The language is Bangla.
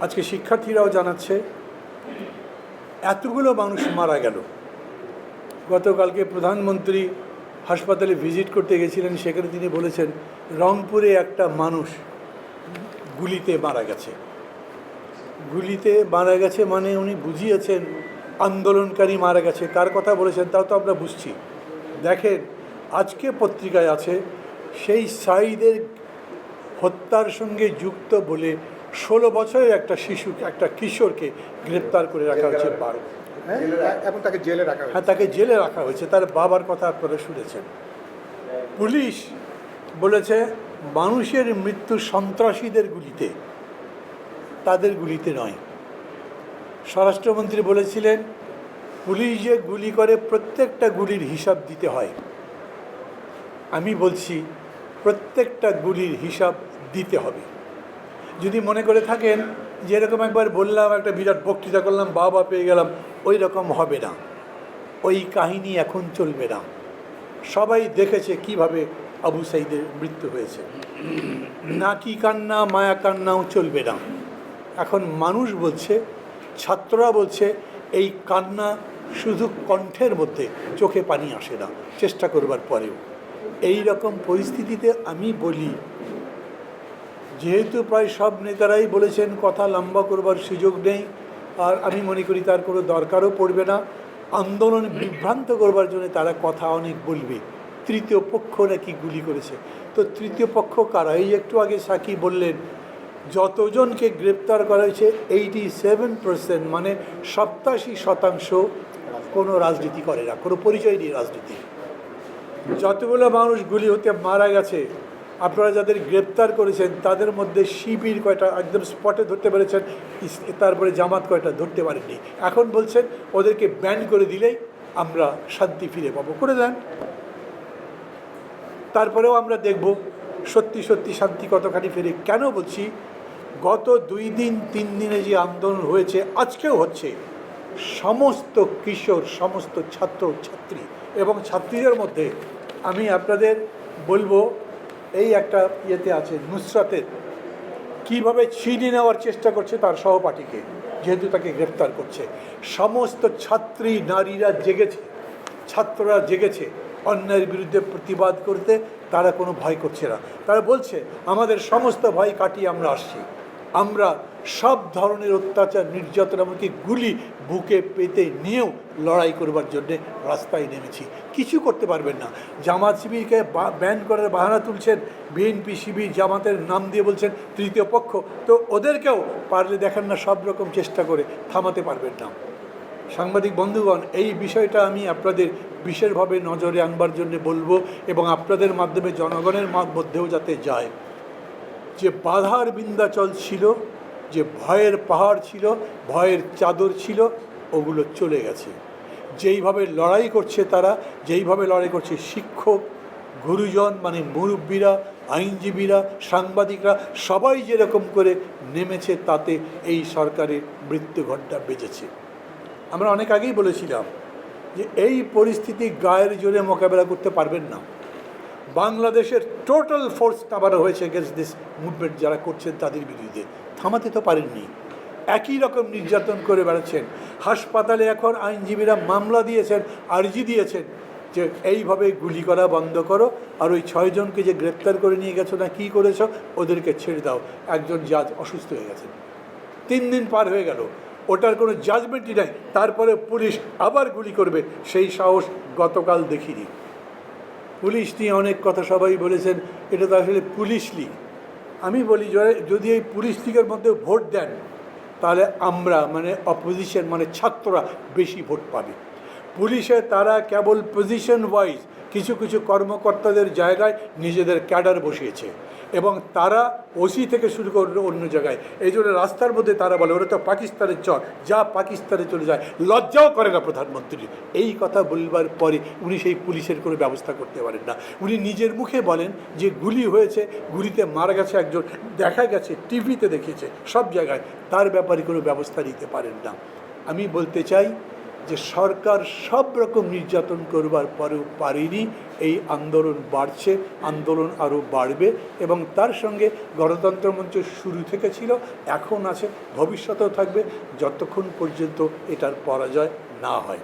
আজকে শিক্ষার্থীরাও জানাচ্ছে, এতগুলো মানুষ মারা গেল। গতকালকে প্রধানমন্ত্রী হাসপাতালে ভিজিট করতে গেছিলেন, সেখানে তিনি বলেছেন, রংপুরে একটা মানুষ গুলিতে মারা গেছে। গুলিতে মারা গেছে মানে উনি বুঝিয়েছেন, আন্দোলনকারী মারা গেছে। কার কথা বলেছেন তাও তো আমরা বুঝছি। দেখেন, আজকে পত্রিকায় আছে, সেই সাইদের হত্যার সঙ্গে যুক্ত বলে ষোলো বছরের একটা শিশু একটা কিশোরকে গ্রেপ্তার করে রাখা হয়েছে বারো। এখন তাকে জেলে রাখা হ্যাঁ তাকে জেলে রাখা হয়েছে। তার বাবার কথা আপনারা শুনেছেন। পুলিশ বলেছে মানুষের মৃত্যু সন্ত্রাসীদের গুলিতে তাদের গুলিতে নয়। স্বরাষ্ট্রমন্ত্রী বলেছিলেন পুলিশ যে গুলি করে প্রত্যেকটা গুলির হিসাব দিতে হয়। আমি বলছি প্রত্যেকটা গুলির হিসাব দিতে হবে। যদি মনে করে থাকেন যে এরকম একবার বললাম, একটা বিরাট বক্তৃতা করলাম, বাবা পেয়ে গেলাম, ওই রকম হবে না। ওই কাহিনী এখন চলবে না। সবাই দেখেছে কীভাবে আবু সাইদের মৃত্যু হয়েছে। নাকি কান্না, মায়া কান্নাও চলবে না। এখন মানুষ বলছে, ছাত্ররা বলছে, এই কান্না শুধু কণ্ঠের মধ্যে চোখে পানি আসে না, চেষ্টা করবার পরেও। এই রকম পরিস্থিতিতে আমি বলি যেহেতু প্রায় সব নেতারাই বলেছেন, কথা লম্বা করবার সুযোগ নেই। আর আমি মনে করি তার কোনো দরকারও পড়বে না। আন্দোলন বিভ্রান্ত করবার জন্য তারা কথা অনেক বলবে। তৃতীয় পক্ষ নাকি গুলি করেছে। তো তৃতীয় পক্ষ কারা এই একটু আগে সাকি বললেন, যতজনকে গ্রেপ্তার করা হয়েছে এইটি সেভেন পার্সেন্ট মানে সপ্তাশি শতাংশ কোনো রাজনীতি করে না, কোনো পরিচয় নেই রাজনীতি যতগুলো মানুষ গুলি হতে মারা গেছে আপনারা যাদের গ্রেপ্তার করেছেন, তাদের মধ্যে শিবির কয়টা একদম স্পটে ধরতে পেরেছেন তারপরে জামাত কয়টা ধরতে পারেননি। এখন বলছেন, ওদেরকে ব্যান করে দিলেই আমরা শান্তি ফিরে পাবো। করে দেন। তারপরেও আমরা দেখব, সত্যি সত্যি শান্তি কতখানি ফেরে। কেন বলছি, গত দুই দিন, তিন দিনে যে আন্দোলন হয়েছে, আজকেও হচ্ছে। সমস্ত কিশোর, সমস্ত ছাত্র, ছাত্রী এবং ছাত্রীদের মধ্যে আমি আপনাদের বলব এই একটা ইয়েতে আছে নুসরাতের কীভাবে ছিনিয়ে নেওয়ার চেষ্টা করছে তার সহপাঠীকে, যেহেতু তাকে গ্রেফতার করছে। সমস্ত ছাত্রী, নারীরা জেগেছে, ছাত্ররা জেগেছে অন্যায়ের বিরুদ্ধে প্রতিবাদ করতে, তারা কোনো ভয় করছে না। তারা বলছে, আমাদের সমস্ত ভয় কাটিয়ে আমরা আসছি। আমরা সব ধরনের অত্যাচার, নির্যাতন, এমনকি গুলি বুকে পেতে নিয়েও লড়াই করবার জন্যে রাস্তায় নেমেছি। কিছু করতে পারবেন না। জামাত শিবিরকে ব্যান করার বাহানা তুলছেন বিএনপি শিবির জামাতের নাম দিয়ে বলছেন তৃতীয় পক্ষ। তো ওদেরকেও পারলে দেখেন না, সব রকম চেষ্টা করে থামাতে পারবেন না। সাংবাদিক বন্ধুগণ, এই বিষয়টা আমি আপনাদের বিশেষভাবে নজরে আনবার জন্য বলব এবং আপনাদের মাধ্যমে জনগণের মধ্যেও যাতে যায়। যে বাধার বিন্দাচল ছিল, যে ভয়ের পাহাড় ছিল, ভয়ের চাদর ছিল, ওগুলো চলে গেছে। যেইভাবে লড়াই করছে তারা, যেইভাবে লড়াই করছে শিক্ষক, গুরুজন মানে মুরব্বীরা, আইনজীবীরা, সাংবাদিকরা, সবাই যেরকম করে নেমেছে তাতে এই সরকারের মৃত্যু ঘণ্টা বেজেছে। আমরা অনেক আগেই বলেছিলাম যে এই পরিস্থিতি গায়ের জোরে মোকাবেলা করতে পারবেন না। বাংলাদেশের টোটাল ফোর্স নামানো হয়েছে এগেনস্ট দিস মুভমেন্ট যারা করছেন তাদের বিরুদ্ধে। থামাতে তো পারেননি। একই রকম নির্যাতন করে বেড়াচ্ছেন। হাসপাতালে এখন আইনজীবীরা মামলা দিয়েছেন, আর্জি দিয়েছেন যে এইভাবে গুলি করা বন্ধ করো আর ওই ছয়জনকে যে গ্রেপ্তার করে নিয়ে গেছো না কী করেছ, ওদেরকে ছেড়ে দাও। একজন জাজ অসুস্থ হয়ে গেছেন। তিন দিন পার হয়ে গেল। ওটার কোনো জাজমেন্টই নাই। তারপরে পুলিশ আবার গুলি করবে। সেই সাহস গতকাল দেখিনি। পুলিশ নিয়ে অনেক কথা সবাই বলেছেন, এটা তো আসলে পুলিশ লিগ। আমি বলি যদি এই পুলিশ লীগের মধ্যে ভোট দেন, তাহলে আমরা মানে অপোজিশন মানে ছাত্ররা বেশি ভোট পাবে। পুলিশে তারা কেবল পজিশন ওয়াইজ কিছু কিছু কর্মকর্তাদের জায়গায় নিজেদের ক্যাডার বসিয়েছে। এবং তারা ওসি থেকে শুরু করে অন্য জায়গায়। এই জন্য রাস্তার মধ্যে তারা বলে, ওরা তো পাকিস্তানের চর। যা পাকিস্তানে চলে যায়, লজ্জাও করে না প্রধানমন্ত্রী। এই কথা বলবার পরে উনি সেই পুলিশের কোনো ব্যবস্থা করতে পারেন না। উনি নিজের মুখে বলেন যে গুলি হয়েছে, গুলিতে মারা গেছে একজন, দেখা গেছে, টিভিতে দেখিয়েছে, সব জায়গায়। তার ব্যাপারে কোনো ব্যবস্থা নিতে পারেন না। আমি বলতে চাই যে সরকার সব রকম নির্যাতন করবার পরেও পারেনি, এই আন্দোলন বাড়ছে, আন্দোলন আরও বাড়বে এবং তার সঙ্গে গণতন্ত্র মঞ্চ শুরু থেকে ছিল, এখন আছে, ভবিষ্যতেও থাকবে, যতক্ষণ পর্যন্ত এটার পরাজয় না হয়।